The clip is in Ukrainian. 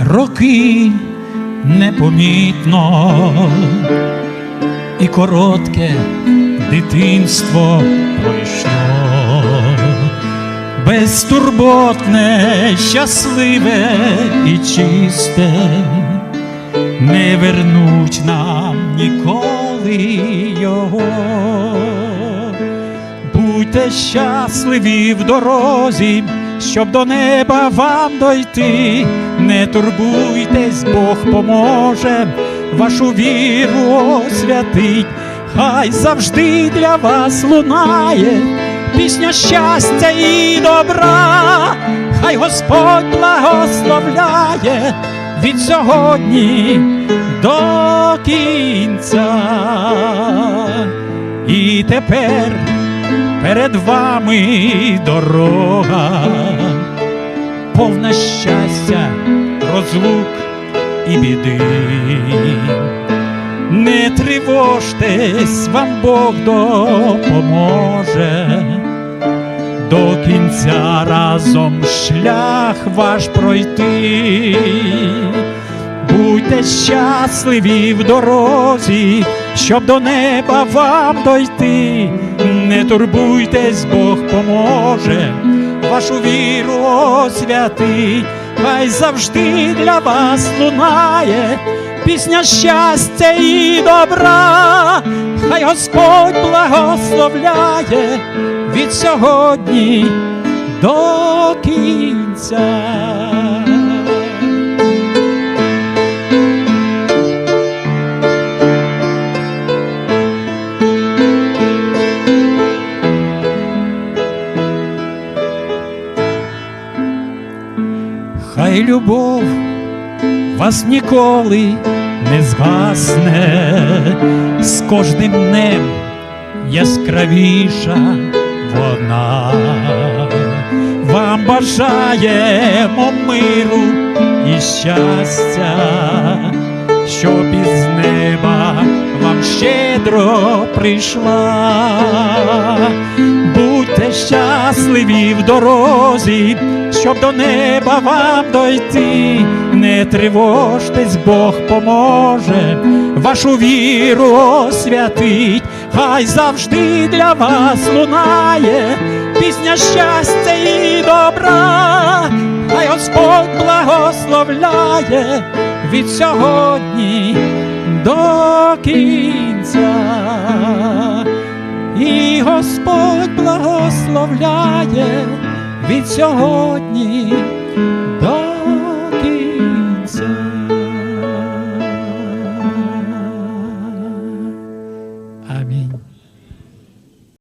роки непомітно, і коротке дитинство пройшло, безтурботне, щасливе і чисте, не вернуть нам ніколи його. Будьте щасливі в дорозі, щоб до неба вам дойти. Не турбуйтесь, Бог поможе, вашу віру освятить. Хай завжди для вас лунає пісня щастя і добра, хай Господь благословляє від сьогодні до кінця. І тепер перед вами дорога, повна щастя, розлук і біди. Не тривожтесь, вам Бог допоможе, до кінця разом шлях ваш пройти. Будьте щасливі в дорозі, щоб до неба вам дойти. Не турбуйтесь, Бог поможе, вашу віру освятить, хай завжди для вас лунає пісня щастя і добра, хай Господь благословляє від сьогодні до кінця. Хай любов вас ніколи не згасне, з кожним днем яскравіша вона. Вам бажаємо миру і щастя, щоб із неба вам щедро прийшла. Будьте щасливі в дорозі, щоб до неба вам дойти. Не тривожтесь, Бог поможе, вашу віру освятить, хай завжди для вас лунає пісня щастя і добра, хай Господь благословляє від сьогодні до кінця. І Господь благословляє від сьогодні до